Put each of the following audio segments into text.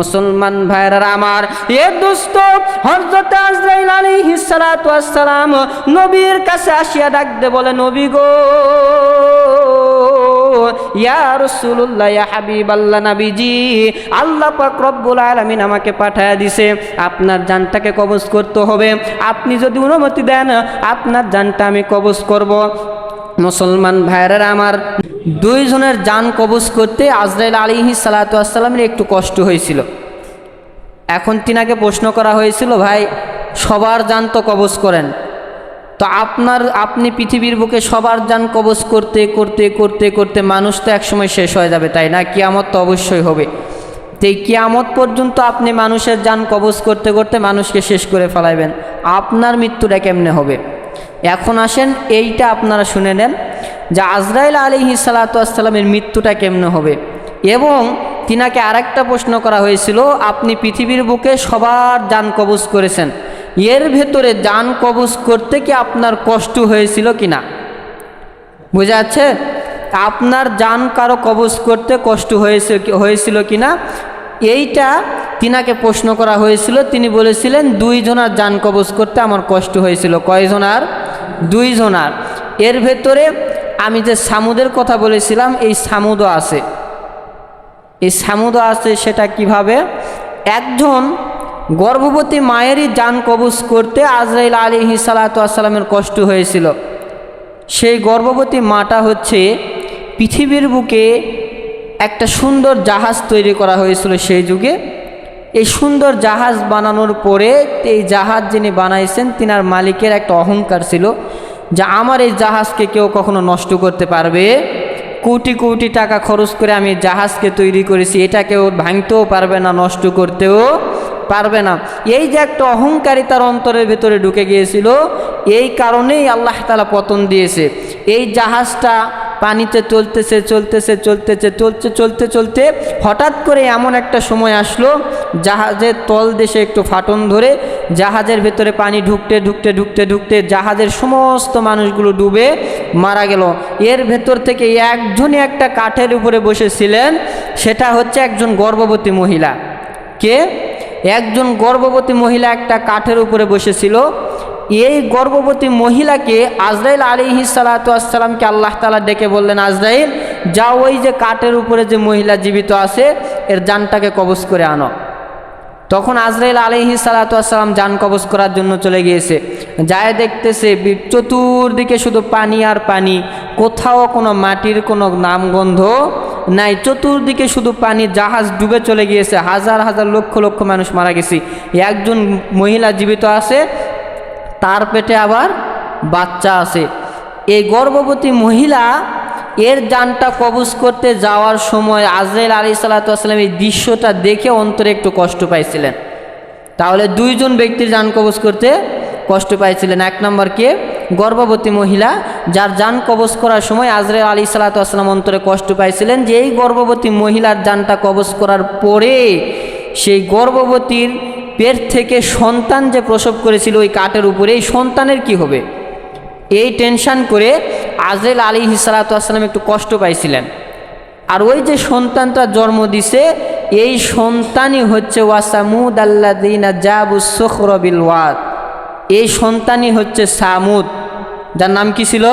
মুসলমান ভাইরা আমার, এ দুস্থ হযরত আজরাইল আলাইহিস সালাতু সালাম নবীর কাছে আসিয়া ডাকতে বলে, নবী গো, ইয়া রাসূলুল্লাহ, ইয়া হাবিবাল্লাহ নবীজি, আল্লাহ পাক রব্বুল আলামিন আমাকে পাঠায়া দিছে, আপনার জানটাকে কবজ করতে হবে, আপনি যদি অনুমতি দেন, আপনার জানটা আমি কবজ করব। মুসলমান ভাইয়েরা আমার দুইজনের যান কবজ করতে আজরাইল আলিহি সালাতামের একটু কষ্ট হয়েছিল। এখন তিনাকে প্রশ্ন করা হয়েছিল, ভাই, সবার যান তো কবজ করেন। তো আপনার, আপনি পৃথিবীর বুকে সবার যান কবজ করতে করতে করতে করতে মানুষ তো একসময় শেষ হয়ে যাবে, তাই না? কিয়ামত তো অবশ্যই হবে। এই কিয়ামত পর্যন্ত আপনি মানুষের যান কবজ করতে করতে মানুষকে শেষ করে ফেলাইবেন। আপনার মৃত্যুটা কেমনে হবে? এখন আসেন, এইটা আপনারা শুনে নেন যে আজরাইল আলিহি সালাতামের মৃত্যুটা কেমনে হবে। এবং তিনাকে আরেকটা প্রশ্ন করা হয়েছিল, আপনি পৃথিবীর বুকে সবার যান কবজ করেছেন, এর ভেতরে যান কবজ করতে কি আপনার কষ্ট হয়েছিল কি না বোঝা যাচ্ছে? আপনার যান কারও কবজ করতে কষ্ট হয়েছে হয়েছিল কি না এইটা তিনাকে প্রশ্ন করা হয়েছিল। তিনি বলেছিলেন দুইজনার যান কবজ করতে আমার কষ্ট হয়েছিল। কয়জনার দুইজনার এর ভেতরে আমি যে সামুদের কথা বলেছিলাম, এই সামুদও আছে। এই সামুদও আছে সেটা কীভাবে? একজন গর্ভবতী মায়েরই যান কবজ করতে আজরাইল আলী সালাতামের কষ্ট হয়েছিল। সেই গর্ভবতী মাটা হচ্ছে পৃথিবীর বুকে একটা সুন্দর জাহাজ তৈরি করা হয়েছিল সেই যুগে। এই সুন্দর জাহাজ বানানোর পরে এই জাহাজ যিনি বানাইছেন, তিনার মালিকের একটা অহংকার ছিল যে আমার এই জাহাজকে কেউ কখনো নষ্ট করতে পারবে। কোটি কোটি টাকা খরচ করে আমি জাহাজকে তৈরি করেছি, এটা কেউ ভাঙতেও পারবে না, নষ্ট করতেও পারবে না। এই যে একটা অহংকারী তার অন্তরের ভেতরে ঢুকে গিয়েছিল, এই কারণেই আল্লাহ তালা পতন দিয়েছে। এই জাহাজটা পানিতে চলতেছে চলতেছে চলতেছে, চলতে চলতে চলতে হঠাৎ করে এমন একটা সময় আসলো, জাহাজের তল দেশে একটু ফাটন ধরে জাহাজের ভেতরে পানি ঢুকতে ঢুকতে ঢুকতে ঢুকতে জাহাজের সমস্ত মানুষগুলো ডুবে মারা গেল। এর ভেতর থেকে একজনই একটা কাঠের উপরে বসেছিলেন, সেটা হচ্ছে একজন গর্ভবতী মহিলা। কে? একজন গর্ভবতী মহিলা একটা কাঠের উপরে বসেছিল এই গর্ভবতী মহিলাকে আজরাইল আলিহি সালাতামকে আল্লাহ তালা ডেকে বললেন, আজরাইল যা ওই যে কাঠের উপরে যে মহিলা জীবিত আছে, এর যানটাকে কবজ করে আনো। তখন আজরাইল আলিহি সালাতাম যান কবজ করার জন্য চলে গিয়েছে। যায় দেখতেছে চতুর্দিকে শুধু পানি আর পানি, কোথাও কোনো মাটির কোনো নামগন্ধ নাই, চতুর্দিকে শুধু পানি, জাহাজ ডুবে চলে গিয়েছে। হাজার হাজার লক্ষ লক্ষ মানুষ মারা গেছে। একজন মহিলা জীবিত আছে তার পেটে আবার বাচ্চা আছে। এই গর্ভবতী মহিলা এর যানটা কবজ করতে যাওয়ার সময় আজরাইল আলী সাল্লাতাম এই দৃশ্যটা দেখে অন্তরে একটু কষ্ট পাইছিলেন। তাহলে দুইজন ব্যক্তির যান কবজ করতে কষ্ট পাইছিলেন। এক নম্বর কে? গর্ভবতী মহিলা, যার যান কবজ করার সময় আজরাইল আলী সাল্লাতাম অন্তরে কষ্ট পাইছিলেন যে এই গর্ভবতী মহিলার যানটা কবজ করার পরে সেই গর্ভবতীর পেট থেকে সন্তান যে প্রসব করেছিল ওই কাঠের উপরে এই সন্তানের কি হবে? এই টেনশান করে আজরেল আলী হিসালাতাম একটু কষ্ট পাইছিলেন। আর ওই যে সন্তানটা জন্ম দিছে, এই সন্তানই হচ্ছে ওয়াসামুদ আল্লাদিনা জাবু সখরবিল ওয়াদ। এই সন্তানই হচ্ছে সামুদ। যার নাম কি ছিল?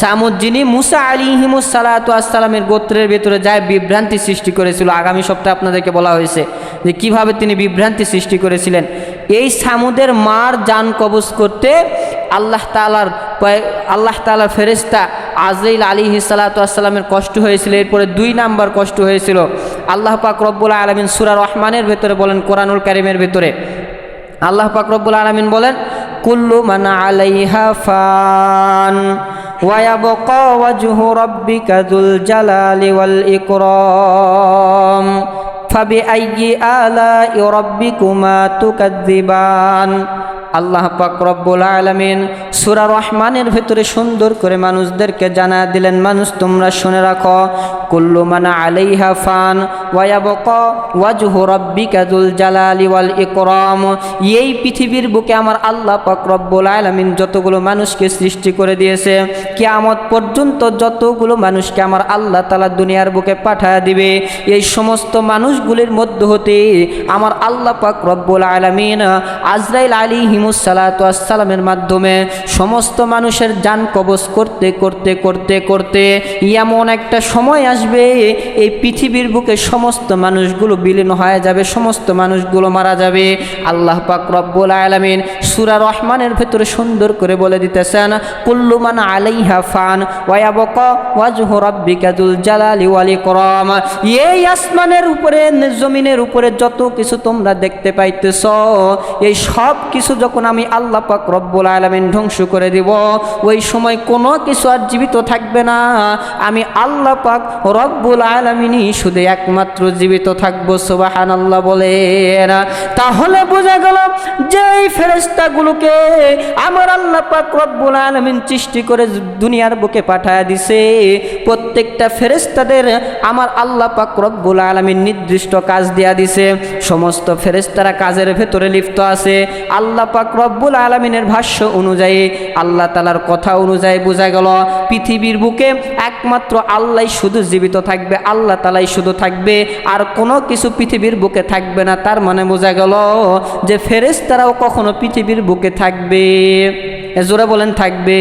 সামুদ যিনি মুসা আলী হিমুস সালাতামের গোত্রের ভেতরে যায় বিভ্রান্তি সৃষ্টি করেছিল। আগামী সপ্তাহে আপনাদেরকে বলা হয়েছে যে কীভাবে তিনি বিভ্রান্তি সৃষ্টি করেছিলেন। এই সামুদের মার যান কবজ করতে আল্লাহ তালার আল্লাহ তালার ফেরেস্তা আজরাইল আলী সালাতামের কষ্ট হয়েছিল। এরপরে দুই নাম্বার কষ্ট হয়েছিল। আল্লাহ পাক রব্বুল আলমিন সুরা রহমানের ভেতরে বলেন, কোরআনুল কারিমের ভেতরে। আল্লাহ পাক রব্বুল আলমিন বলেন, কুল্লু মানা আলাইহা ফান। ويبقى وجه ربك ذو الجلال والإكرام فبأي آلاء ربكما تكذبان আল্লাহ পাক রব্বুল আলামিন সূরা রহমানের ভেতরে সুন্দর করে মানুষদেরকে জানা দিলেন, মানুষ, তোমরা শুনে রাখো, কুল্লু মান আলাইহা ফান ওয়া ইয়াবকা ওয়াজহু রাব্বিকা যুল জালালি ওয়াল ইকরাম। এই পৃথিবীর বুকে আমার আল্লাহ পাক রব্বুল আলামিন যতগুলো মানুষকে সৃষ্টি করে দিয়েছে, কিয়ামত পর্যন্ত যতগুলো মানুষকে আমার আল্লাহ তালা দুনিয়ার বুকে পাঠায় দিবে, এই সমস্ত মানুষগুলির মধ্যে হতে আমার আল্লাহ পাক রব্বুল আলামিন আজরাইল আলী হিমুসালাতামের মাধ্যমে সমস্ত মানুষের যান কবজ করতে করতে করতে করতে এমন একটা সময় আসবে, এই পৃথিবীর বুকে সমস্ত মানুষগুলো বিলীন হয়ে যাবে, সমস্ত মানুষগুলো মারা যাবে। আল্লাহ পাক রব্বুল আলামিন সুরা রহমানের ভেতরে সুন্দর করে বলে দিতেছেন কুল্লুমান আলাইহা ফান আসমানের উপরে, জমিনের উপরে যত কিছু তোমরা দেখতে পাইতেছ, এই সব কিছু যখন আমি আল্লাহ পাক রব্বুল আলামিন ধ্বংস করে দিব, ওই সময় কোনো কিছু আর জীবিত থাকবে না। আমি আল্লাহ পাক রব্বুল আলামিনই শুধু একমাত্র জীবিত থাকব সুবাহান আল্লাহ বলেন। তাহলে বোঝা গেল যে এই ফেরেস্তাগুলোকে আমার আল্লাহ পাক রব্বুল আলামিন সৃষ্টি করে দুনিয়ার বুকে পাঠায় দিছে, প্রত্যেকটা ফেরেস্তাদের আমার আল্লাহ পাক রব্বুল আলামিন নির্দিষ্ট কাজ দেয়া দিছে। সমস্ত ফেরেস্তারা কাজের ভেতরে লিপ্ত আছে। আল্লাহ পাক রব্বুল আলমিনের ভাষ্য অনুযায়ী আল্লাহ তালার কথা অনুযায়ী বোঝা গেল, পৃথিবীর বুকে একমাত্র আল্লাহ শুধু জীবিত থাকবে, আল্লাহ তালাই শুধু থাকবে, আর কোনো কিছু পৃথিবীর বুকে থাকবে না। তার মানে বোঝা গেল যে ফেরেস তারাও কখনো পৃথিবীর বুকে থাকবে। জোরে বলেন, থাকবে।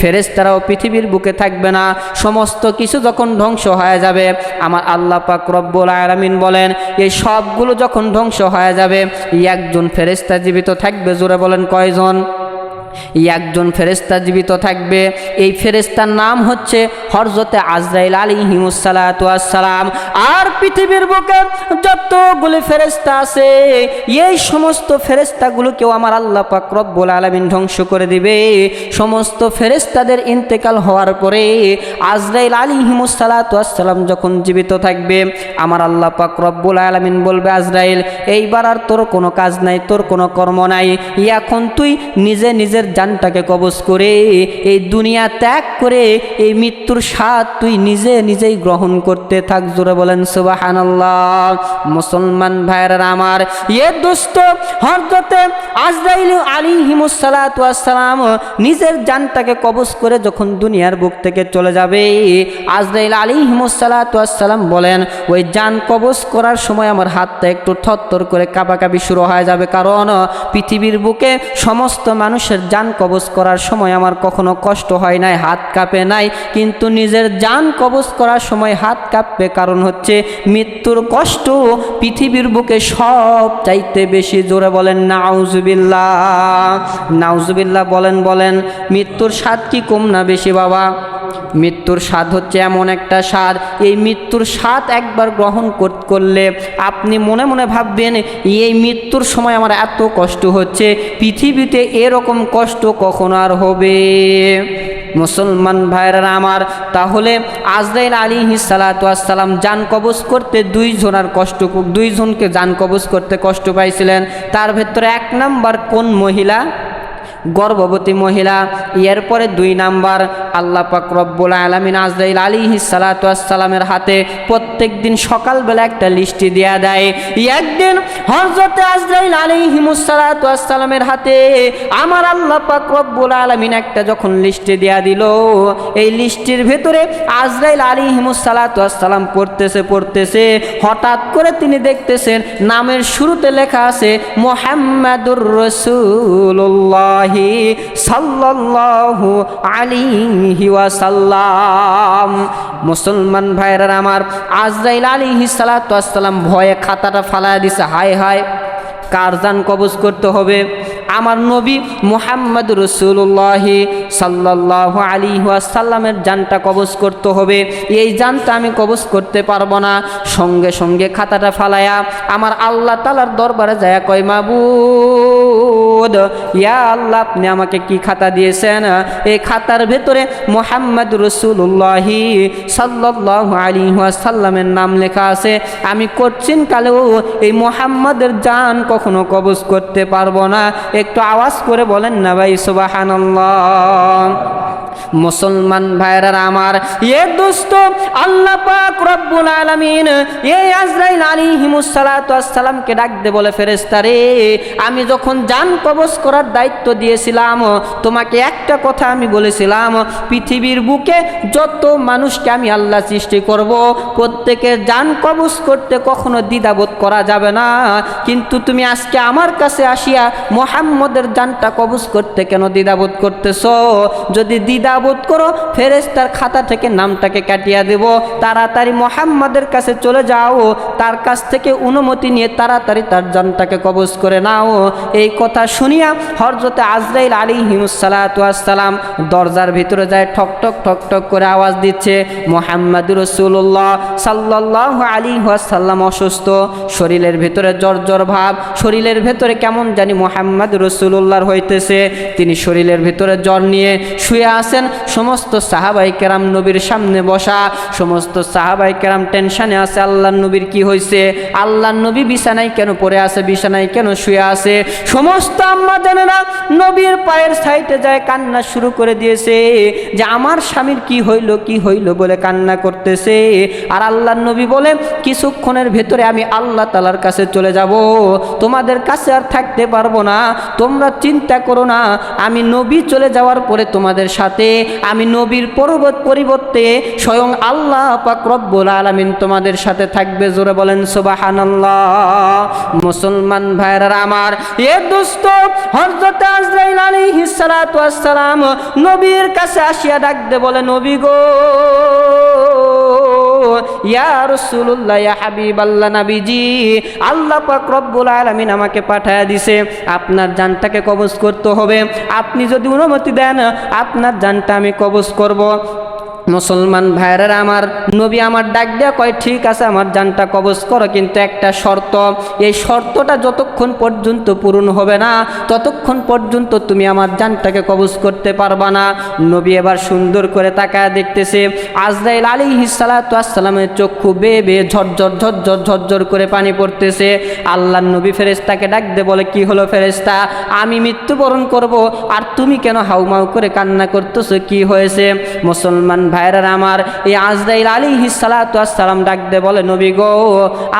ফেরেস্তারাও পৃথিবীর বুকে থাকবে না। সমস্ত কিছু যখন ধ্বংস হয়ে যাবে, আমার আল্লাহ পাক রব্বুল আলামিন বলেন, এই সবগুলো যখন ধ্বংস হয়ে যাবে, একজন ফেরেস্তা জীবিত থাকবে, জোরে বলেন, কয়জন? একজন ফেরেস্তা জীবিত থাকবে। এই ফেরেস্তার নাম হচ্ছে হরজতে আজরাইল আলী হিমুসালাম আর পৃথিবীর বুকে যতগুলি ফেরেস্তা আছে, এই সমস্ত ফেরেস্তাগুলোকেও আমার আল্লাহ পাক রব্বুল আলমিন ধ্বংস করে দিবে। সমস্ত ফেরেস্তাদের ইন্তেকাল হওয়ার পরে আজরাইল আলী হিমুসালাম যখন জীবিত থাকবে, আমার আল্লাহ পাক রব্বুল আলমিন বলবে, আজরাইল, এইবার আর তোর কোনো কাজ নাই, তোর কোনো কর্ম নাই। এখন তুই নিজে নিজে নিজের জানটাকে কবজ করে এই দুনিয়া ত্যাগ করে এই মৃত্যুর স্বাদ তুই নিজে নিজেই গ্রহণ করতে থাক। জোরে বলেন, সুবাহানাল্লাহ। মুসলমান ভাইয়েরা আমার, এ দুষ্ট হরদতে আজরাইল আলী হিমুসালাম নিজের জানটাকে কবজ করে যখন দুনিয়ার বুক থেকে চলে যাবে, আজরাইল আলী হিমুসালাম বলেন, ওই জান কবজ করার সময় আমার হাতটা একটু থরথর করে কাঁপাকাঁপি শুরু হয়ে যাবে। কারণ পৃথিবীর বুকে সমস্ত মানুষের জান কবজ করার সময় আমার কখনো কষ্ট হয় নাই, হাত কাঁপে নাই। কিন্তু নিজের জান কবজ করার সময় হাত কাঁপবে কারণ হচ্ছে মৃত্যুর কষ্ট পৃথিবীর বুকে সব চাইতে বেশি। জোরে বলেন নাউজুবিল্লা নাউজুবিল্লা বলেন বলেন, মৃত্যুর স্বাদ কি কম না বেশি, বাবা? মৃত্যুর স্বাদ হচ্ছে এমন একটা স্বাদ। এই মৃত্যুর স্বাদ একবার গ্রহণ করলে আপনি মনে মনে ভাববেন, এই মৃত্যুর সময় আমার এত কষ্ট হচ্ছে, পৃথিবীতে এরকম কষ্ট কখন আর হবে। মুসলমান ভাইরা আমার, তাহলে আজরাইল আলী সালাতাম যান কবজ করতে দুইজনার কষ্ট দুইজনকে যান কবজ করতে কষ্ট পাইছিলেন। তার ভেতরে এক নাম্বার কোন মহিলা? গর্ভবতী মহিলা। এরপরে দুই নাম্বার, আল্লাহ পাক রব্বুল আলমিন আজরাইল আলী সালাতামের হাতে প্রত্যেক দিন সকালবেলা একটা লিস্টি দেয়া দেয়। একদিন হজরতে আজরাইল আলী হিমুসালাতামের হাতে আমার আল্লাহ পাক রব্বুল আলমিন একটা যখন লিস্টি দেয়া দিল, এই লিস্টির ভেতরে আজরাইল আলী হিমুসালাতাম পড়তেছে পড়তেছে। হঠাৎ করে তিনি দেখতেছেন, নামের শুরুতে লেখা আছে, মোহাম্মদুর রসুল্লাহ সাল্লাল্লাহু আলাইহি ওয়াসাল্লাম। মুসলমান ভাইরা আমার, আজরাইল আলাইহি সালাতু ওয়াসসালাম ভয়ে খাতাটা ফালায় দিছে। হায় হায় কারজান কবজ করতে হবে? আমার নবী মুহাম্মদ রসুল্লাহ সাল্লাহ আলী ওয়াসাল্লামের জানটা কবজ করতে হবে। এই জানটা আমি কবজ করতে পারব না। সঙ্গে সঙ্গে খাতাটা ফালায়া আমার আল্লাহ তালার দরবারে যায় কয় মাবু মাহফুদ ইয়া আল্লাহ, আপনি আমাকে কি খাতা দিয়েছেন? এই খাতার ভেতরে মোহাম্মদ রসুল্লাহি সাল্লাহ আলী সাল্লামের নাম লেখা আছে। আমি করছিন কালেও এই মোহাম্মদের জান কখনো কবজ করতে পারব না। একটু আওয়াজ করে বলেন না ভাই সুবাহান মুসলমান ভাইরা আমার, এ দোস্ত, আল্লাহ পাক রব্বুল আলামিন এই আজরাইল আলাইহিমুস সালাতু আসসালামকে ডাক দে বলে ফেরেশতা রে। আমি যখন জান কবজ করার দায়িত্ব দিয়েছিলাম। তোমাকে একটা কথা আমি বলেছিলাম, পৃথিবীর বুকে যত মানুষকে আমি আল্লাহ সৃষ্টি করব, প্রত্যেকের জান কবজ করতে কখনো দ্বিধাবোধ করা যাবে না। কিন্তু তুমি আজকে আমার কাছে আসিয়া মোহাম্মদের জানটা কবজ করতে কেন দ্বিধাবোধ করতেছ? যদি দ্বিধাবোধ করো ফেরেস্তার খাতা থেকে নামটাকে কাটিয়ে দেব। তাড়াতাড়ি মোহাম্মদের কাছে চলে যাও। তার কাছ থেকে অনুমতি নিয়ে তাড়াতাড়ি তার জানটাকে কবজ করে নাও। এই কথা শুনিয়া হরজতে আজরাইল আলী হিমুসালাতাম দরজার ভিতরে যায় ঠক ঠক ঠক ঠক করে আওয়াজ দিচ্ছে, মোহাম্মদ রসুল্লাহ সাল্লাহ আলী সাল্লাম অসুস্থ, শরীরের ভিতরে জ্বর জ্বর ভাব, শরীরের ভেতরে কেমন জানি মোহাম্মদ রসুল্লাহর হইতেছে। তিনি শরীরের ভিতরে জ্বর নিয়ে শুয়ে আছেন, সমস্ত সাহাবাই কেরাম নবীর সামনে বসা, সমস্ত সাহাবাই কেরাম টেনশানে আছে আল্লাহ নবীর কি হয়েছে আল্লাহ নবী বিছানায় কেন পড়ে আছে? বিছানায় কেন শুয়ে আছে? সমস্ত আম্মা জানে না নবীর পায়ের সাইডে যায় কান্না শুরু করে দিয়েছে যে আমার স্বামীর কি হইল কি হইল বলে কান্না করতেছে। আর আল্লাহ নবী বলে কিছুক্ষণের ভেতরে আমি আল্লাহ তালার কাছে চলে যাব। তোমাদের কাছে আর থাকতে পারব না, তোমরা চিন্তা করো না, আমি নবী চলে যাওয়ার পরে তোমাদের সাথে, আমি নবীর পরবত পরিবর্তে স্বয়ং আল্লাহ পাক আলামিন তোমাদের সাথে থাকবে। জোরে বলেন, সুবহানাল্লাহ। মুসলমান ভাইরা আমার, এ দোস্ত হযরত আজরাইল আলাইহিস সালাতু নবীর কাছে আসিয়া ডাকতে বলে, নবী গো নবীজি, আল্লাহ আমাকে পাঠায়া দিছে। আপনার জানটাকে কবজ করতে হবে। আপনি যদি অনুমতি দেন, আপনার জানটা আমি কবজ করব। মুসলমান ভাইয়েরা আমার, নবী আমার ডাক দেওয়া কয়, ঠিক আছে, আমার জানটা কবজ করো, কিন্তু একটা শর্ত, এই শর্তটা যতক্ষণ পর্যন্ত পূরণ হবে না, ততক্ষণ পর্যন্ত তুমি আমার জানটাকে কবজ করতে পারবা না। নবী এবার সুন্দর করে তাকায় দেখতেছে, আজরাইল আলী হিসালাতামের চক্ষু বেয়ে বেয়ে ঝরঝর ঝরঝর ঝরঝর করে পানি পড়তেছে। আল্লাহ নবী ফেরেস্তাকে ডাক দে বলে, কি হলো ফেরেস্তা আমি মৃত্যুবরণ করব, আর তুমি কেন হাউমাউ করে কান্না করতেছো? কি হয়েছে? মুসলমান ভাইরার আমার, এই আজরাইল আলী হিসালাতাম ডাক দে বলে, নবী গো,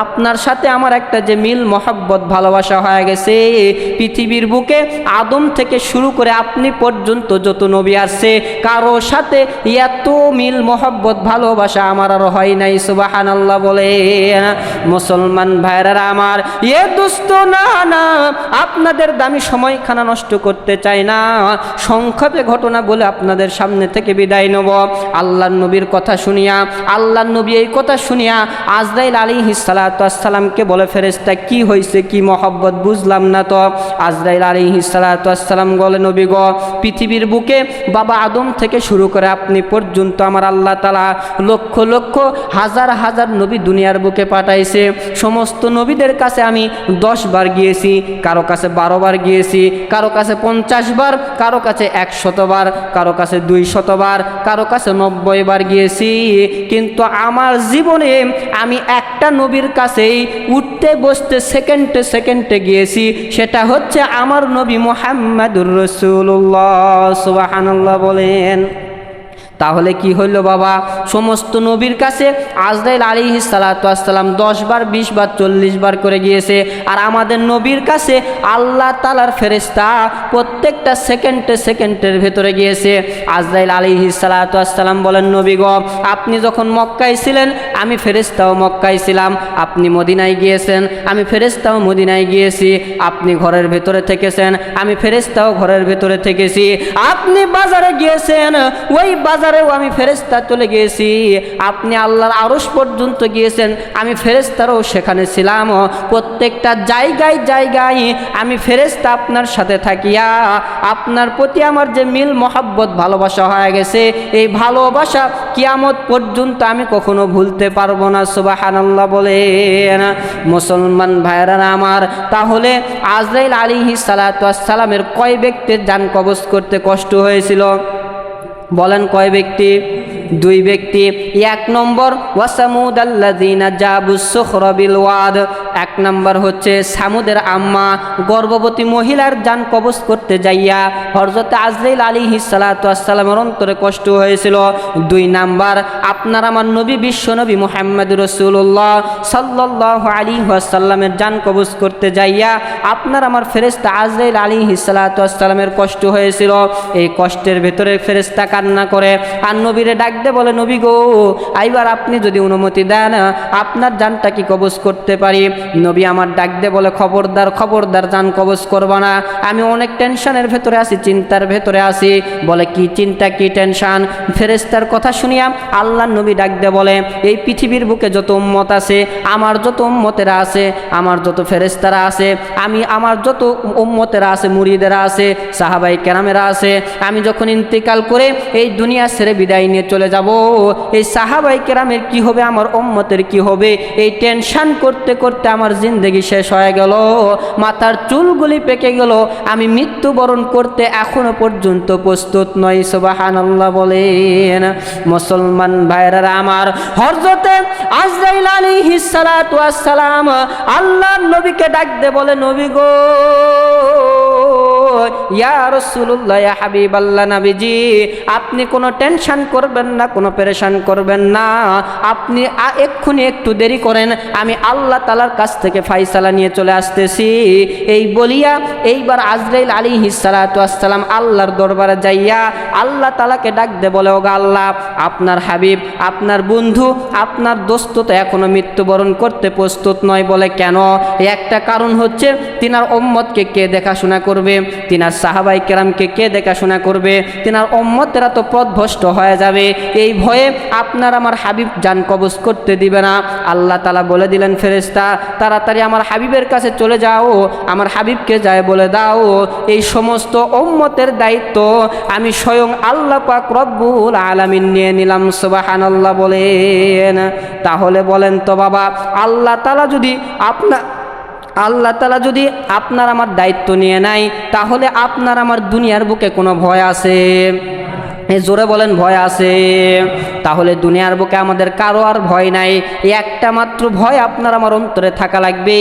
আপনার সাথে আমার একটা যে মিল, মহব্বত, ভালোবাসা হয়ে গেছে। পৃথিবীর বুকে আদম থেকে শুরু করে আপনি পর্যন্ত যত নবী আসছে কারও সাথে এত মিল, মহব্বত, ভালোবাসা আমার আর হয় নাই সুবাহান আল্লাহ বলে। মুসলমান ভাইরার আমার, এ দুস্থ না না, আপনাদের দামি সময়খানা নষ্ট করতে চাই না। সংক্ষেপে ঘটনা বলে আপনাদের সামনে থেকে বিদায় নেব। আল্লাহ নবীর কথা শুনিয়া আল্লাহ নবী এই কথা শুনিয়া আজরাইল আলী হিসালাতামকে বলে ফেরেস্তা কি হয়েছে কি মহব্বত? বুঝলাম না তো। আজরাইল আলী হিসালাতাম বলে, নবী গ, পৃথিবীর বুকে বাবা আদম থেকে শুরু করে আপনি পর্যন্ত আমার আল্লাহ তালা লক্ষ লক্ষ, হাজার হাজার নবী দুনিয়ার বুকে পাঠাইছে। সমস্ত নবীদের কাছে আমি দশ বার গিয়েছি, কারও কাছে বারো বার গিয়েছি, কারও কাছে পঞ্চাশ বার, কারও কাছে একশতবার কারও কাছে দুই শতবার কারও কাছে নব্বই বার গিয়েছি, কিন্তু আমার জীবনে আমি একটা নবীর কাছেই উঠতে বসতে সেকেন্ডে সেকেন্ডে গিয়েছি, সেটা হচ্ছে আমার নবী মোহাম্মদুর রসুল্লাহ সুবাহান্লাহ বলেন। তাহলে কি হইল বাবা? সমস্ত নবীর কাছে আজরাইল আলী সালাতাম দশ বার, বিশ বার, চল্লিশ বার করে গিয়েছে। আর আমাদের নবীর কাছে আল্লাহ তালার ফেরেস্তা প্রত্যেকটা সেকেন্ডে সেকেন্ডের ভেতরে গিয়েছে। আজরাইল আলী সালাতাম বলেন, নবী গ, আপনি যখন মক্কায় ছিলেন, আমি ফেরেস্তাও মক্কায় ছিলাম। আপনি মদিনায় গিয়েছেন, আমি ফেরেস্তাও মদিনায় গিয়েছি। আপনি ঘরের ভেতরে থেকেছেন, আমি ফেরেস্তাও ঘরের ভেতরে থেকেছি। আপনি বাজারে গিয়েছেন, ওই বাজার বাজারেও আমি ফেরেস্তা চলে গিয়েছি। আপনি আল্লাহর আরস পর্যন্ত গিয়েছেন, আমি ফেরেস্তারও সেখানে ছিলাম। প্রত্যেকটা জায়গায় জায়গায় আমি ফেরেস্তা আপনার সাথে থাকিয়া, আপনার প্রতি আমার যে মিল, মহাব্বত, ভালোবাসা হয়ে গেছে, এই ভালোবাসা কিয়ামত পর্যন্ত আমি কখনো ভুলতে পারব না, সুবাহানাল্লাহ বলেন। মুসলমান ভাইরা আমার, তাহলে আজরাইল আলিহি সালাতামের কয় ব্যক্তির যান কবজ করতে কষ্ট হয়েছিল? বলেন কয় ব্যক্তি? দুই ব্যক্তি, এক নম্বর, ওয়াসামুদ আল্লাদিনা ওয়াদ। এক নম্বর হচ্ছে সামুদের আম্মা, গর্ভবতী মহিলার যান কবজ করতে যাইয়া হরজতে আজরাইল আলী হিসালাতামের অন্তরে কষ্ট হয়েছিল। দুই নাম্বার, আপনার আমার নবী বিশ্ব নবী মোহাম্মদ রসুল্লাহ সাল্লাহ আলী আসাল্লামের যান কবজ করতে যাইয়া আপনার আমার ফেরেস্তা আজরাইল আলী হিসালাতামের কষ্ট হয়েছিল। এই কষ্টের ভেতরে ফেরেস্তা কান্না করে, আর নবীরে ডাক দে বলে, নবী গো আইবার আপনি যদি অনুমতি দেন, আপনার জানটা কি কবজ করতে পারি? নবী আমার ডাক দে বলে, খবরদার খবরদার, জান কবজ করব না। আমি অনেক টেনশনের ভেতরে আছি, চিন্তার ভেতরে আছি। বলে, কি চিন্তা, কি টেনশন? ফেরেস্তার কথা শুনিয়া আল্লাহ নবী ডাক দে বলে, এই পৃথিবীর বুকে যত উম্মত আছে, আমার যত উম্মতেরা আছে, আমার যত ফেরেস্তারা আছে, আমি, আমার যত উম্মতেরা আছে, মুরিদেরা আছে সাহাবাই কেরামেরা আছে, আমি যখন ইন্তেকাল করে এই দুনিয়া ছেড়ে বিদায় নিয়ে চলে যাব। এই সাহাবাই কেরামের কি হবে? আমার উম্মতের কি হবে? এই টেনশান করতে করতে আমার জিন্দগি শেষ হয়ে গেল। মাথার চুলগুলি পেকে গেল। আমি মৃত্যুবরণ করতে এখনও পর্যন্ত প্রস্তুত নই সুবাহান আল্লাহ বলেন। মুসলমান ভাইরা আমার হরজতে আজরাইল আলাইহিস সালাতু ওয়াস সালাম আল্লাহর নবীকে ডাক দে বলে, নবী গো ইয়া রসুল্লাহ হাবিব আল্লাহ নাবিজি, আপনি কোনো টেনশন করবেন না, কোনো পেরেশান করবেন না। আপনি এক্ষুনি একটু দেরি করেন, আমি আল্লাহ তালার কাছ থেকে ফাইসালা নিয়ে চলে আসতেছি। এই বলিয়া এইবার আজরাইল আলী হিসালাতাম আল্লাহর দরবারে যাইয়া আল্লাহ তালাকে ডাক দে বলে, ওগা আল্লাহ, আপনার হাবিব, আপনার বন্ধু, আপনার দোস্ত তো এখনও মৃত্যুবরণ করতে প্রস্তুত নয় বলে কেন? একটা কারণ হচ্ছে, তিনার ওম্মতকে কে দেখাশোনা করবে? তিনার সাহাবাই কেরামকে কে দেখাশোনা করবে? তেনার ওম্মতেরা তো পথভ্রষ্ট হয়ে যাবে। এই ভয়ে আপনার আমার হাবিব যান কবজ করতে দিবে না। আল্লাহ তালা বলে দিলেন ফেরেস্তা তাড়াতাড়ি আমার হাবিবের কাছে চলে যাও। আমার হাবিবকে যায় বলে দাও। এই সমস্ত ওম্মতের দায়িত্ব আমি স্বয়ং আল্লাহ পাক রব্বুল আলামিন নিয়ে নিলাম সুবাহান আল্লাহ বলেন। তাহলে বলেন তো বাবা, আল্লাহ তালা যদি আপনার আল্লাহ তালা যদি আপনার আমার দায়িত্ব নিয়ে নেয়, তাহলে আপনার আমার দুনিয়ার বুকে কোনো ভয় আছে? জোরে বলেন, ভয় আছে। তাহলে দুনিয়ার বুকে আমাদের কারও আর ভয় নাই। একটা মাত্র ভয় আপনার আমার অন্তরে থাকা লাগবে।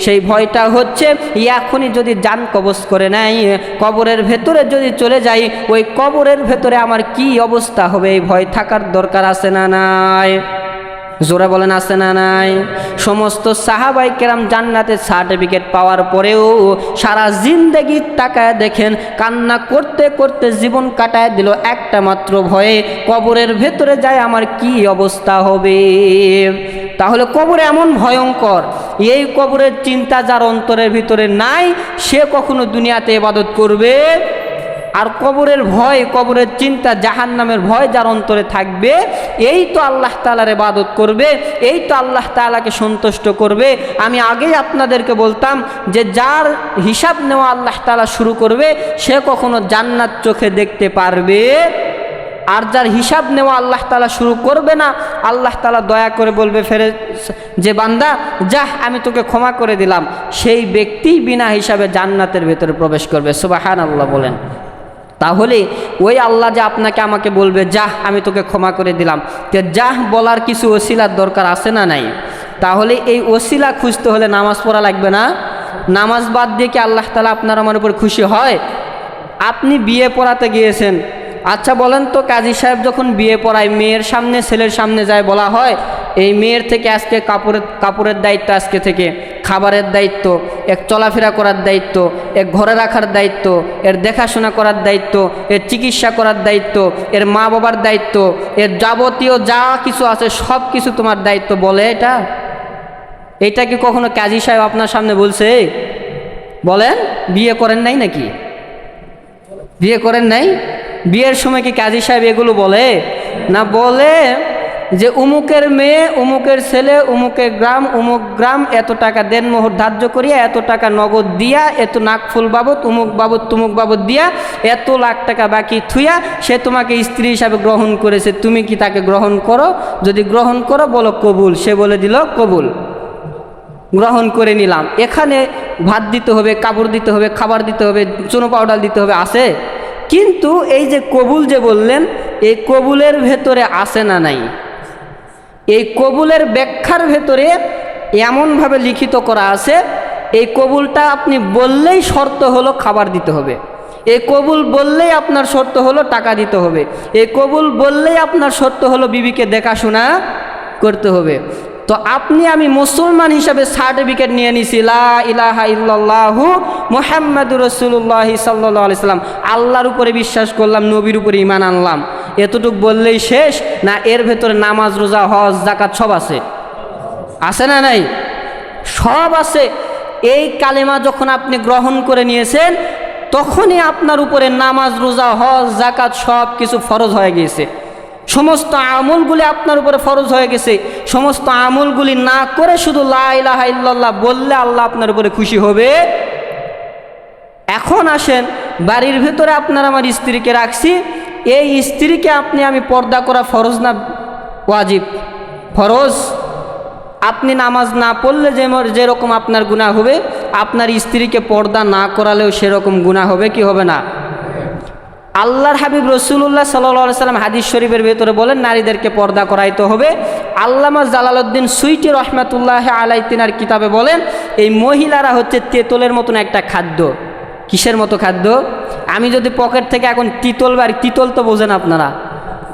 সেই ভয়টা হচ্ছে, এখনই যদি যান কবজ করে নেয়, কবরের ভেতরে যদি চলে যাই, ওই কবরের ভেতরে আমার কি অবস্থা হবে? এই ভয় থাকার দরকার আছে না নাই? জোরে বলেন, আছে না নাই? সমস্ত সাহাবাই কেরাম জান্নাতের সার্টিফিকেট পাওয়ার পরেও সারা জিন্দগি তাকায় দেখেন, কান্না করতে করতে জীবন কাটায় দিল একটা মাত্র ভয়ে। কবরের ভেতরে যায় আমার কি অবস্থা হবে? তাহলে কবর এমন ভয়ঙ্কর। এই কবরের চিন্তা যার অন্তরের ভিতরে নাই, সে কখনো দুনিয়াতে ইবাদত করবে? আর কবরের ভয়, কবরের চিন্তা জাহান নামের ভয় যার অন্তরে থাকবে, এই তো আল্লাহ তালার ইবাদত করবে, এই তো আল্লাহ তালাকে সন্তুষ্ট করবে। আমি আগেই আপনাদেরকে বলতাম যে যার হিসাব নেওয়া আল্লাহ তালা শুরু করবে, সে কখনো জান্নাত চোখে দেখতে পারবে। আর যার হিসাব নেওয়া আল্লাহ তালা শুরু করবে না, আল্লাহ তালা দয়া করে বলবে, ফেরে যে বান্দা, যাহ, আমি তোকে ক্ষমা করে দিলাম। সেই ব্যক্তি বিনা হিসাবে জান্নাতের ভেতরে প্রবেশ করবে। সুবাহান আল্লাহ বলেন। তাহলে ওই আল্লাহ যে আপনাকে আমাকে বলবে, যাহ, আমি তোকে ক্ষমা করে দিলাম। তো যাহ বলার কিছু ওসিলার দরকার আছে না নাই? তাহলে এই ওসিলা খুঁজতে হলে নামাজ পড়া লাগবে না? নামাজ বাদ দিয়ে কি আল্লাহ তালা আপনার আমার উপর খুশি হয়? আপনি বিয়ে পড়াতে গিয়েছেন। আচ্ছা বলেন তো, কাজী সাহেব যখন বিয়ে পড়ায়, মেয়ের সামনে, ছেলের সামনে যায় বলা হয় এই মেয়ের থেকে আজকে কাপড়ের কাপড়ের দায়িত্ব আজকে থেকে, খাবারের দায়িত্ব, এক চলাফেরা করার দায়িত্ব, এক ঘরে রাখার দায়িত্ব, এর দেখাশোনা করার দায়িত্ব, এর চিকিৎসা করার দায়িত্ব, এর মা বাবার দায়িত্ব, এর যাবতীয় যা কিছু আছে সব কিছু তোমার দায়িত্ব বলে এটা? এটা কি কখনো কাজী সাহেব আপনার সামনে বলছে? বলেন, বিয়ে করেন নাই নাকি? বিয়ে করেন নাই? বিয়ের সময় কি কাজী সাহেব এগুলো বলে? না বলে। যে উমুকের মেয়ে, উমুকের ছেলে, উমুকের গ্রাম, উমুক গ্রাম এত টাকা দেন মোহর ধার্য করিয়া, এত টাকা নগদ দিয়া, এত নাকফুল বাবদ, উমুক বাবদ, তুমুক বাবদ দিয়া, এত লাখ টাকা বাকি থুইয়া সে তোমাকে স্ত্রী হিসাবে গ্রহণ করেছে। তুমি কি তাকে গ্রহণ করো? যদি গ্রহণ করো, বলো কবুল। সে বলে দিল, কবুল। গ্রহণ করে নিলাম। এখানে ভাত দিতে হবে, কাপড় দিতে হবে, খাবার দিতে হবে, চুনো পাউডার দিতে হবে আসে কিন্তু এই যে কবুল যে বললেন, এই কবুলের ভেতরে আসে না নাই? এই কবুলের ব্যাখ্যার ভেতরে এমনভাবে লিখিত করা আছে, এই কবুলটা আপনি বললেই শর্ত হলো খাবার দিতে হবে। এই কবুল বললেই আপনার শর্ত হলো টাকা দিতে হবে। এই কবুল বললেই আপনার শর্ত হলো বিবিকে দেখাশোনা করতে হবে। তো আপনি আমি মুসলমান হিসাবে সার্টিফিকেট নিয়ে নিছি ইলাহা ইল্লাল্লাহু মুহাম্মাদুর আলাইহি সাল্লাম। আল্লাহর উপরে বিশ্বাস করলাম, নবীর উপরে ইমান আনলাম। এতটুক বললেই শেষ, না এর ভেতরে নামাজ, রোজা, হজ জাকাত সব আছে? আছে না নাই? সব আছে। এই কালেমা যখন আপনি গ্রহণ করে নিয়েছেন, তখনই আপনার উপরে নামাজ, রোজা, হজ জাকাত সব কিছু ফরজ হয়ে গিয়েছে। সমস্ত আমলগুলি আপনার উপরে ফরজ হয়ে গেছে। সমস্ত আমলগুলি না করে শুধু লা ইলাহা ইল্লাল্লাহ বললে আল্লাহ আপনার উপরে খুশি হবে। এখন আসেন, বাড়ির ভেতরে আপনার আমার স্ত্রীকে রাখছি। এই স্ত্রীকে আপনি আমি পর্দা করা ফরজ না ওয়াজিব? ফরজ? আপনি নামাজ না পড়লে যেরকম আপনার গুণা হবে, আপনার স্ত্রীকে পর্দা না করালেও সেরকম গুণা হবে কি হবে না? আল্লাহর হাবিব রসুল্লাহ সাল্লাহ সাল্লাম হাদিস শরীফের ভেতরে বলেন, নারীদেরকে পর্দা করাইতে হবে। আল্লামা জালালউদ্দিন সুইটি রহমাতুল্লাহ আলাই তিনার কিতাবে বলেন, এই মহিলারা হচ্ছে তেতলের মতন একটা খাদ্য। কিসের মতো খাদ্য? আমি যদি পকেট থেকে এখন তিতল বার, তিতল তো বোঝেন আপনারা।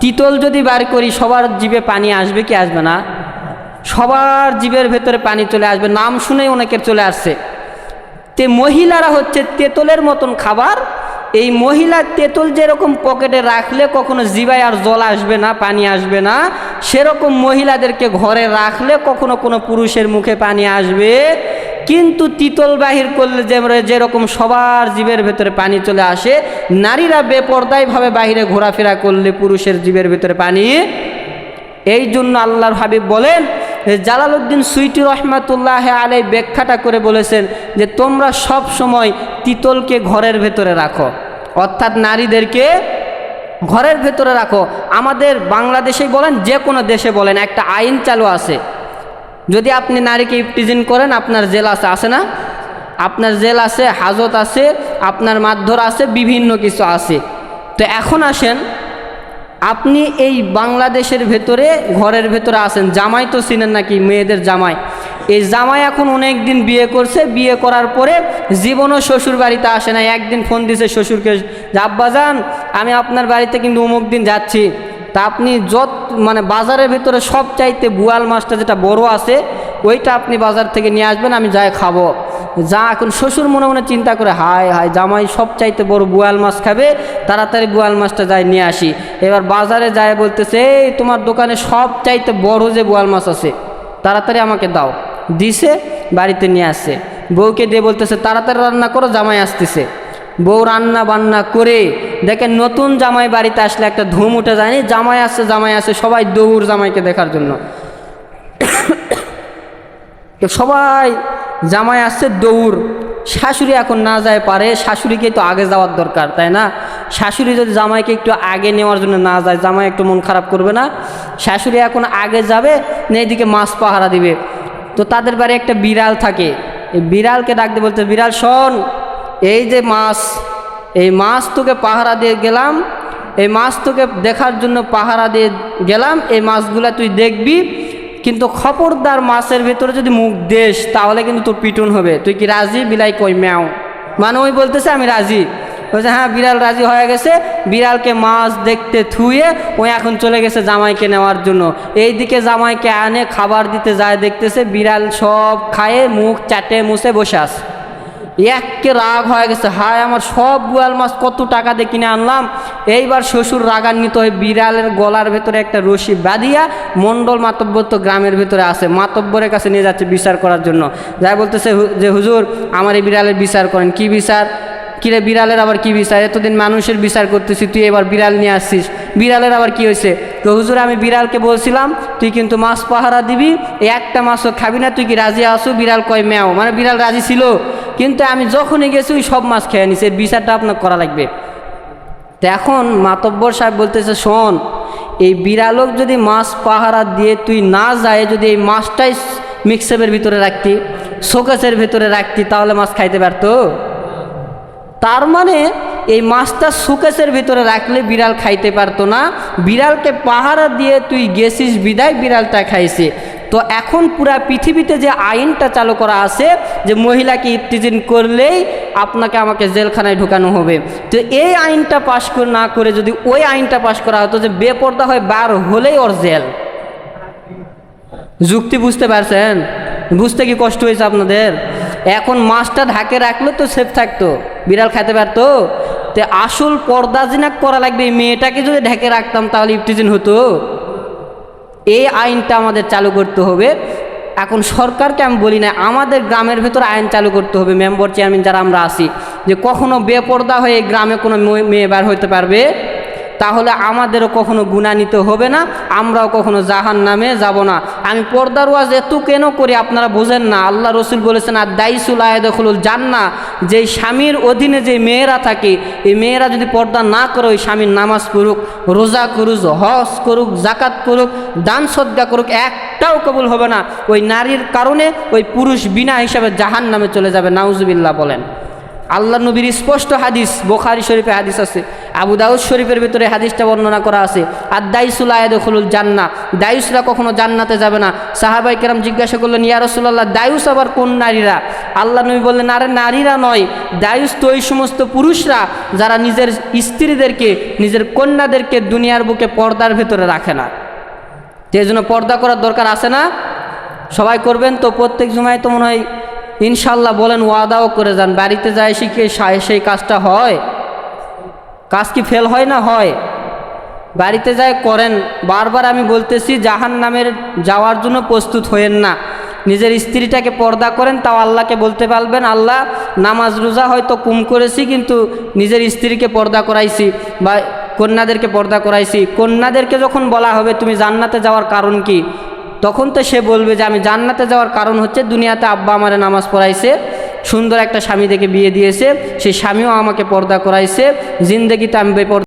তিতল যদি বার করি, সবার জীবে পানি আসবে কি আসবে না? সবার জীবের ভেতরে পানি চলে আসবে। নাম শুনেই অনেকের চলে আসছে। তে মহিলারা হচ্ছে তেতলের মতন খাবার এই মহিলা তেঁতুল যেরকম পকেটে রাখলে কখনো জিবায় আর জল আসবে না, পানি আসবে না, সেরকম মহিলাদেরকে ঘরে রাখলে কখনো কোনো পুরুষের মুখে পানি আসবে। কিন্তু তিতল বাহির করলে যে যেরকম সবার জীবের ভেতরে পানি চলে আসে, নারীরা বেপর্দায়ভাবে বাহিরে ঘোরাফেরা করলে পুরুষের জীবের ভেতরে পানি। এই জন্য আল্লাহর হাবিব বলেন জালালউদ্দিন সুইটি রহমাতুল্লাহ আলাই ব্যাখ্যাটা করে বলেছেন যে তোমরা সব সময় তিতলকে ঘরের ভেতরে রাখো। অর্থাৎ নারীদেরকে ঘরের ভেতরে রাখো। আমাদের বাংলাদেশেই বলেন যে কোনো দেশে বলেন, একটা আইন চালু আছে। যদি আপনি নারীকে ইপটিজিন করেন, আপনার জেল আছে আছে না? আপনার জেল আছে, হাজত আছে, আপনার মারধর আছে, বিভিন্ন কিছু আছে। তো এখন আসেন আপনি এই বাংলাদেশের ভেতরে, ঘরের ভেতরে আসেন জামাই তো চিনেন নাকি মেয়েদের জামাই? এই জামাই এখন অনেক দিন বিয়ে করছে, বিয়ে করার পরে জীবনও শ্বশুর বাড়িতে আসে না একদিন ফোন দিছে শ্বশুরকে আব্বা যান, আমি আপনার বাড়িতে কিন্তু অমুক দিন যাচ্ছি। তা আপনি যত মানে বাজারের ভেতরে সব চাইতে বুয়াল মাছটা যেটা বড় আছে, ওইটা আপনি বাজার থেকে নিয়ে আসবেন, আমি যাই খাব। যা এখন শ্বশুর মনে মনে চিন্তা করে, হায় হায়, জামাই সব চাইতে বড় বুয়াল মাছ খাবে, তাড়াতাড়ি বুয়াল মাছটা যায় নিয়ে আসি। এবার বাজারে যায় বলতেছে, এই, তোমার দোকানে সব চাইতে বড় যে বুয়াল মাছ আছে, তাড়াতাড়ি আমাকে দাও। দিছে, বাড়িতে নিয়ে আসছে। বউকে দিয়ে বলতেছে, তাড়াতাড়ি রান্না করো, জামাই আসতেছে। বউ রান্না বান্না করে দেখেন নতুন জামাই বাড়িতে আসলে একটা ধুম উঠে যায়নি জামাই আসছে জামাই আসছে। সবাই দৌড় জামাইকে দেখার জন্য। সবাই জামাই আসছে দৌড়। শাশুড়ি এখন না যায় পারে, শাশুড়িকে তো আগে যাওয়ার দরকার, তাই না? শাশুড়ি যদি জামাইকে একটু আগে নেওয়ার জন্য না যায়, জামাই একটু মন খারাপ করবে না। শাশুড়ি এখন আগে যাবে না এদিকে মাছ পাহারা দিবে। তো তাদের বাড়ি একটা বিড়াল থাকে। এই বিড়ালকে ডাকতে বলতে বিড়াল, শোন, এই যে মাছ, এই মাছ তোকে পাহারা দিয়ে গেলাম, এই মাছ তোকে দেখার জন্য পাহারা দিয়ে গেলাম, এই মাছগুলা তুই দেখবি কিন্তু খবরদার মাছের ভেতরে যদি মুখ দেশ, তাহলে কিন্তু তোর পিটুন হবে। তুই কি রাজি? বিলাই কই, ম্যাও। মানে ওই বলতেছে, আমি রাজি। বলছে হ্যাঁ বিড়াল রাজি হয়ে গেছে। বিড়ালকে মাছ দেখতে থুয়ে ওই এখন চলে গেছে জামাইকে নেওয়ার জন্য। এই দিকে জামাইকে আনে, খাবার দিতে যায়, দেখতেছে বিড়াল সব খায়ে মুখ চাটে মুছে বসে আস একে রাগ হয়ে গেছে, হায় আমার সব বুয়াল মাছ কত টাকা দিয়ে কিনে আনলাম। এইবার শ্বশুর রাগান্বিত হয়ে বিড়ালের গলার ভেতরে একটা রশি বাঁধিয়া মণ্ডল মাতব্বর তো গ্রামের ভেতরে আছে, মাতব্বরের কাছে নিয়ে যাচ্ছে বিচার করার জন্য। যাই বলতেছে যে, হুজুর, আমার এই বিড়ালের বিচার করেন, কি বিচার? কিরে বিড়ালের আবার কি বিচার? এতদিন মানুষের বিচার করতেছি, তুই এবার বিড়াল নিয়ে আসছিস। বিড়ালের আবার কি হয়েছে? তো হুজুর, আমি বিড়ালকে বলছিলাম, তুই কিন্তু মাছ পাহারা দিবি, একটা মাছও খাবি না, তুই কি রাজি আসু বিড়াল কয়, ম্যাও। মানে বিড়াল রাজি ছিল। কিন্তু আমি যখনই গেছি, ওই সব মাছ খেয়ে নিছে। বিচারটা আপনার করা লাগবে। তো এখন মাতব্বর সাহেব বলতেছে, শোন, এই বিড়ালক যদি মাছ পাহারা দিয়ে তুই না যায়, যদি এই মাছটাই মিক্সেপের ভিতরে রাখতি, শোকেসের ভিতরে রাখতি, তাহলে মাছ খাইতে পারতো? তার মানে এই মাছটা সুকেশের ভিতরে রাখলে বিড়াল খাইতে পারতো না। বিড়ালকে পাহারা দিয়ে তুই গেছিস, বিদায় বিড়ালটা খাইছে। তো এখন পুরা পৃথিবীতে যে আইনটা চালু করা আছে, যে মহিলাকে ইফতিজিন করলেই আপনাকে আমাকে জেলখানায় ঢুকানো হবে। তো এই আইনটা পাশ না করে যদি ওই আইনটা পাশ করা হতো যে বেপর্দা হয় বার হলেই ওর জেল। যুক্তি বুঝতে পারছেন? বুঝতে কি কষ্ট হয়েছে আপনাদের? এখন মাছটা ঢাকে রাখলে তো সেফ থাকতো। বিড়াল খেতে পারতো? তে আসল পর্দা জিনাক করা লাগবে। মেয়েটাকে যদি ঢেকে রাখতাম তাহলে ইফটিজিন হতো। এই আইনটা আমাদের চালু করতে হবে। এখন সরকারকে আমি বলি না, আমাদের গ্রামের ভেতর আইন চালু করতে হবে। মেম্বার চেয়ারম্যান যারা আমরা আছি, যে কখনো বেপর্দা হয়ে গ্রামে কোনো মেয়ে বার হতে পারবে? তাহলে আমাদেরও কখনো গুণা নিতে হবে না, আমরাও কখনো জাহান নামে যাব না। আমি পর্দার ওয়াজ এত কেন করি আপনারা বোঝেন না। আল্লাহ রসুল বলেছেন আর দাইসুল আয়দখলুল জান্না যেই স্বামীর অধীনে যে মেয়েরা থাকে, এই মেয়েরা যদি পর্দা না করে, ওই স্বামীর নামাজ পড়ুক, রোজা করুক, হজ করুক জাকাত করুক, দান সদ্গা করুক, একটাও কবুল হবে না। ওই নারীর কারণে ওই পুরুষ বিনা হিসাবে জাহান নামে চলে যাবে, নাউজুবিল্লাহ বলেন। আল্লাহ নবীর স্পষ্ট হাদিস, বোখারি শরীফে হাদিস আছে আবু দাউদ শরীফের ভিতরে হাদিসটা বর্ণনা করা আছে আর দাইসুল আয়াদুল জান্না দায়ুসরা কখনো জান্নাতে যাবে না। সাহাবাই কেরাম জিজ্ঞাসা করলেন, ইয়া রসুল্লাহ দায়ুস আবার কোন নারীরা? আল্লাহ নবী বললেন, আরে নারীরা নয় দায়ুস তো ওই সমস্ত পুরুষরা যারা নিজের স্ত্রীদেরকে, নিজের কন্যাদেরকে দুনিয়ার বুকে পর্দার ভেতরে রাখে না। এই জন্য পর্দা করার দরকার আছে না? সবাই করবেন তো, প্রত্যেক জুমায় তো মনে হয় ইনশাল্লাহ বলেন, ওয়াদাও করে যান। বাড়িতে যায় শিখে সেই কাজটা হয়। কাজ কি ফেল হয় না হয়? বাড়িতে যায় করেন। বারবার আমি বলতেছি জাহান নামের যাওয়ার জন্য প্রস্তুত হয়েন না। নিজের স্ত্রীটাকে পর্দা করেন, তাও আল্লাহকে বলতে পারবেন, আল্লাহ, নামাজ রোজা হয়তো কুম করেছি, কিন্তু নিজের স্ত্রীকে পর্দা করাইছি বা কন্যাদেরকে পর্দা করাইছি। কন্যাদেরকে যখন বলা হবে, তুমি জান্নাতে যাওয়ার কারণ কি? তখন তো সে বলবে যে, আমি জান্নাতে যাওয়ার কারণ হচ্ছে দুনিয়াতে আব্বা আমারে নামাজ পড়াইছে সুন্দর একটা স্বামী দেখে বিয়ে দিয়েছে সেই স্বামীও আমাকে পর্দা করাইছে জিন্দগিতে আমি বেপর্দা